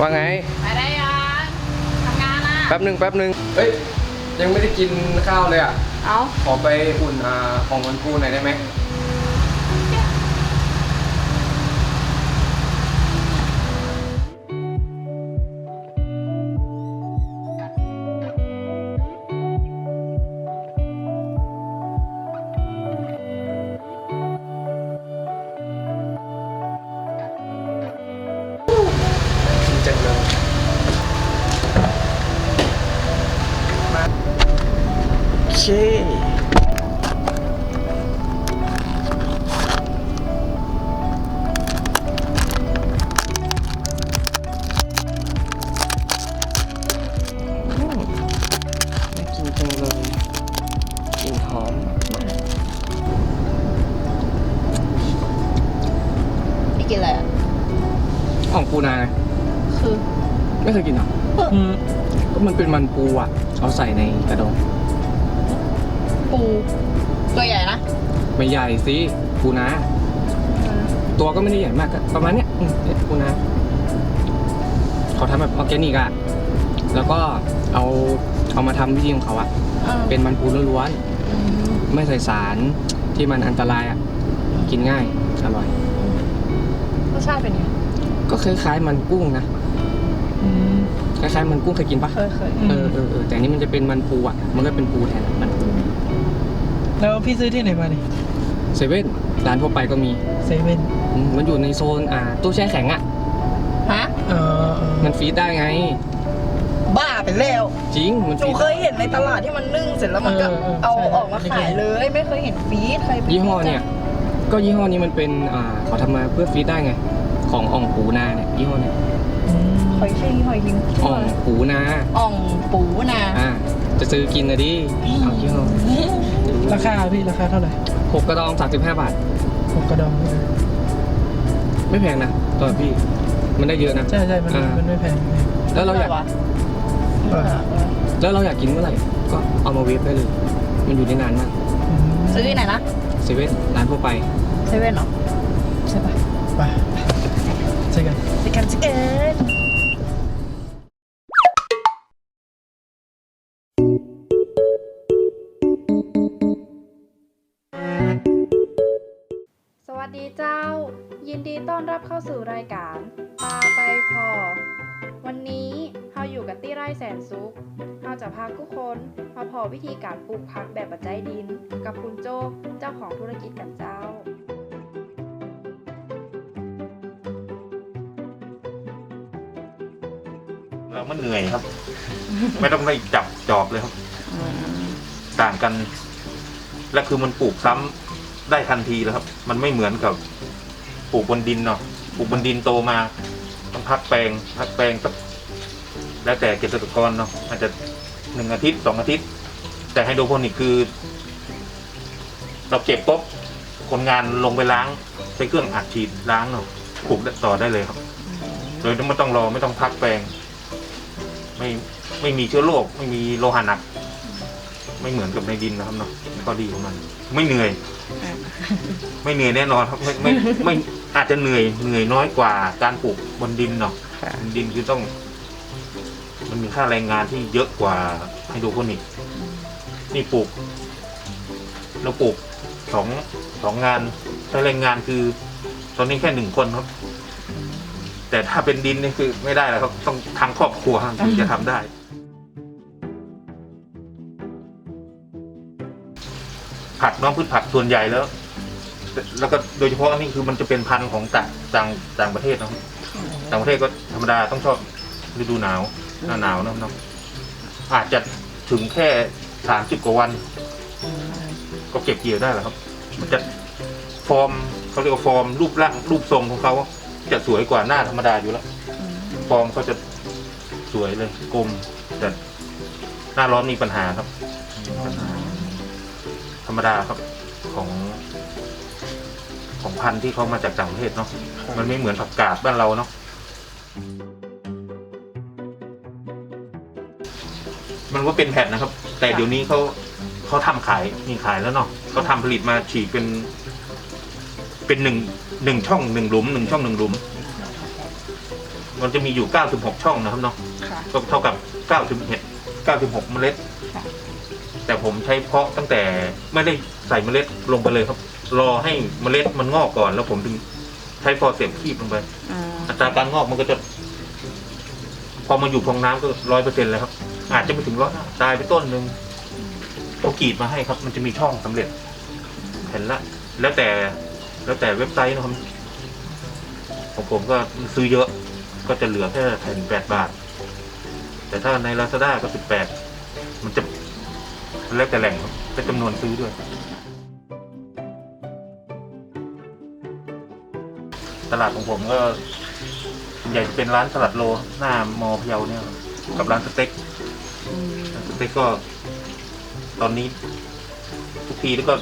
ว่าไง ไปได้ยังทำงานอะแป๊บหนึ่งแป๊บหนึ่งเฮ้ย ยังไม่ได้กินข้าวเลยอะ เอาขอไปอุ่นอ่าของมันปูหน่อยได้ไหม เคอืมน่ากินจังเลยกลิ่นหอมมากพี่กินอะไรอะ ของปูนาไงคือ ไม่เคยกินเหรออื มก็มันเป็นมันปูอะ เอาใส่ในกระดอง ปูตัวใหญ่นะไม่ใหญ่สิปูนาตัวก็ไม่ได้ใหญ่มากก็ประมาณเนี้ยอืมเนี่ยปูนาเขาทำแบบออร์แกนิกอะแล้วก็เอาเอามาทำวิธีของเขาอะเป็นมันปูล้วนๆไม่ใส่สารที่มันอันตรายอะกินง่ายอร่อย รสชาติเป็นไงก็คล้ายๆมันกุ้งนะคล้ายๆมันกุ้งเคยกินปะเคยเคยเออเออเออแต่อันนี้มันจะเป็นมันปูอะมันก็เป็นปูแทนอะมันปู แล้วพี่ซื้อที่ไหนมาเนี่ยเซเว่นร้านทั่วไปก็มีเซเว่นอืมมันอยู่ในโซนอ่าตู้แช่แข็งอะฮะเออเออมันฟรีดได้ไง บ้าไปแล้ว จริง มันหฟนูรีดเคยเห็นในตลาดที่มันนึ่งเสร็จแล้วมันก็เอาออกมาขายเลย ไม่เคยเห็นฟีดใครไปยี่ห้อเนี่ย ก็ยี่ห้อนี้มันเป็นอ่าเขาทำมาเพื่อฟรีดได้ไง ของอ่องปูนาเนี่ยยี่ห้อเนี่ยอืมหอยเชลล์หอยยิงอ่องปูนา อ่องปูนา อ่า จะซื้อกินนะดิเอายี่ห้อ ราคาพี่ราคาเท่าไหร่หกกระดองสามสิบห้าบาท หกกระดองไม่แพงนะตัวพี่มันได้เยอะนะใช่ใช่มันอ่ามันไม่แพงแล้วเราอยากวะเออแล้วเราอยากกินเมื่อไหร่ก็เอามาเวฟได้เลย มันอยู่ได้นานมากอืมซื้อที่ไหนนะเซเว่นร้านทั่วไป เซเว่นเหรอ ใช่ปะไปเจอกันไป เกินสวัสดีเจ้า ยินดีต้อนรับเข้าสู่รายการปาไปพอ วันนี้เราอยู่กับตี้ไร่แสนสุขเราจะพาทุกคนมาพอวิธีการปลูกผักแบบปัจจัยดิน กับคุณโจเจ้าของธุรกิจกันเจ้า เรามันเหนื่อยครับ ไม่ต้องได้จับจอบเลยครับ ต่างกัน และคือมันปลูกซ้ำ ได้ทันทีแล้วครับ มันไม่เหมือนกับปลูกบนดินเนาะปลูกบนดินโตมาต้องพักแปลงพักแปลงสักแล้วแต่เกษตรกรเนาะอาจจะหนึ่งอาทิตย์สองอาทิตย์ แต่ไฮโดรโปนิกคือ เราเก็บปุ๊บคนงานลงไปล้างใช้เครื่องอัดฉีดล้างเนาะปลูกต่อได้เลยครับ โดยไม่ต้องรอไม่ต้องพักแปลง ไม่ไม่มีเชื้อโรคไม่มีโลหะหนัก ไม่เหมือนกับในดินนะครับเนาะข้อดีของมัน ไม่เหนื่อย ไม่เหนื่อยแน่นอนครับไม่ไม่ไม่อาจจะเหนื่อยเหนื่อยน้อยกว่าการปลูกบนดินเนาะบนดินคือต้อง มันมีค่าแรงงานที่เยอะกว่าไฮโดรโปนิกนี่ปลูกเราปลูกสองสองงานใช้แรงงานคือ ตอนนี้แค่หนึ่งคนครับ แต่ถ้าเป็นดินนี่คือไม่ได้แล้วครับ ต้องทางครอบครัวถึงจะทำได้ ผักเน้องพืชผักส่วนใหญ่แล้ว แล้วก็โดยเฉพาะอันนี้คือมันจะเป็นพันธุ์ของต่างต่างต่างประเทศเนาะต่างประเทศก็ธรรมดาต้องชอบฤดูหนาวหน้าหนาวเนาะเนาะอาจจะถึงแค่สามสิบกว่าวัน ก็เก็บเกี่ยวได้แล้วครับ มันจะฟอร์มเขาเรียกว่าฟอร์มรูปร่างรูปทรงของเขาจะสวยกว่าหน้าธรรมดาอยู่แล้วฟอร์มเขาจะสวยเลยกลมแต่หน้าร้อนมีปัญหาครับปัญหา รรมดาครับของ ของพันธุ์ที่เขามาจากต่างประเทศเนาะมันไม่เหมือนผักกาดบ้านเราเนาะมันก็เป็นแผ่นนะครับ แต่เดี๋ยวนี้เขาเขาทำขายมีขายแล้วเนาะเขาทำผลิตมาฉีกเป็น เป็นหนึ่งหนึ่งช่องหนึ่งหลุมหนึ่งช่องหนึ่งหลุม มันจะมีอยู่96ช่องนะครับเนาะ ค่ะ ก็เท่ากับ91 96 เมล็ดค่ะ แต่ผมใช้เพาะตั้งแต่ไม่ได้ใส่เมล็ดลงไปเลยครับ รอให้เมล็ดมันงอกก่อน แล้วผมถึงใช้ฟอร์เสียมคีบลงไปอืมอัตราการงอกมันก็จะ พอมาอยู่ฟองน้ำก็ร้อยเปอร์เซ็นต์แล้วครับ อาจจะไม่ถึงร้อยตายไปต้นหนึ่งเขากรีดมาให้ครับ มันจะมีช่องสำเร็จเห็นละ แล้วแต่แล้วแต่เว็บไซต์นะครับของผมก็ซื้อเยอะ ก็จะเหลือแค่แผ่นแปดบาท แต่ถ้าใน Lazada ก็สิบแปดมันจะมัน แล้วแต่แหล่งครับและจำนวนซื้อด้วย ตลาดของผมก็ส่วนใหญ่จะเป็นร้านสลัดโลหน้ามอพะเยาเนี่ยครับกับร้านสเต็กอืมร้านสเต็กก็ ตอนนี้ ทุกทีแล้วก็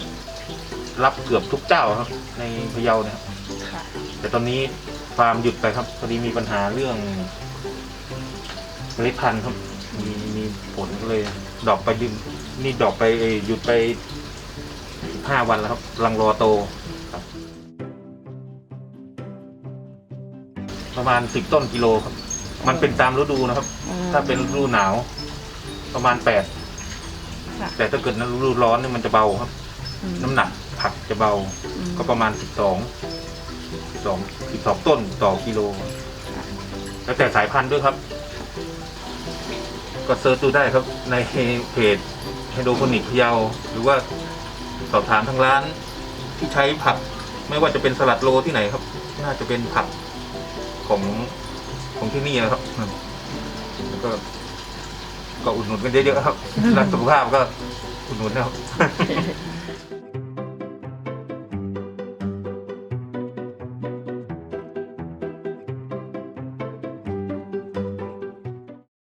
รับเกือบทุกเจ้าครับ ในพะเยาเนี่ยครับค่ะ แต่ตอนนี้ฟาร์มหยุดไปครับพอดีมีปัญหาเรื่องเมล็ดพันธุ์ครับ มีมีผลก็เลยดรอกไปยืม นี่ดรอกไปเอ่ยหยุดไปห้าวันแล้วครับรังรอโตครับ ประมาณสิบต้นกิโลครับ มันเป็นตามฤดูนะครับอืมถ้าเป็นฤดูหนาว ประมาณแปดค่ะแต่ถ้าเกิดฤดูร้อนเนี่ยมันจะเบาครับอืมน้ำหนักผักจะเบาอืมก็ประมาณสิบสองสิบสองสิบสองต้นต่อกิโล แล้วแต่สายพันธุ์ด้วยครับ ก็เซิร์ชดูได้ครับในเพจ ไฮโดรโปนิกพะเยาหรือว่าสอบถามทางร้านที่ใช้ผัก ไม่ว่าจะเป็นสลัดโลที่ไหนครับ น่าจะเป็นผักของของที่นี่นะครับอืมแล้วก็ก็อุดหนุนกันเยอะๆครับรักสุขภาพก็อุดหนุนนะครับ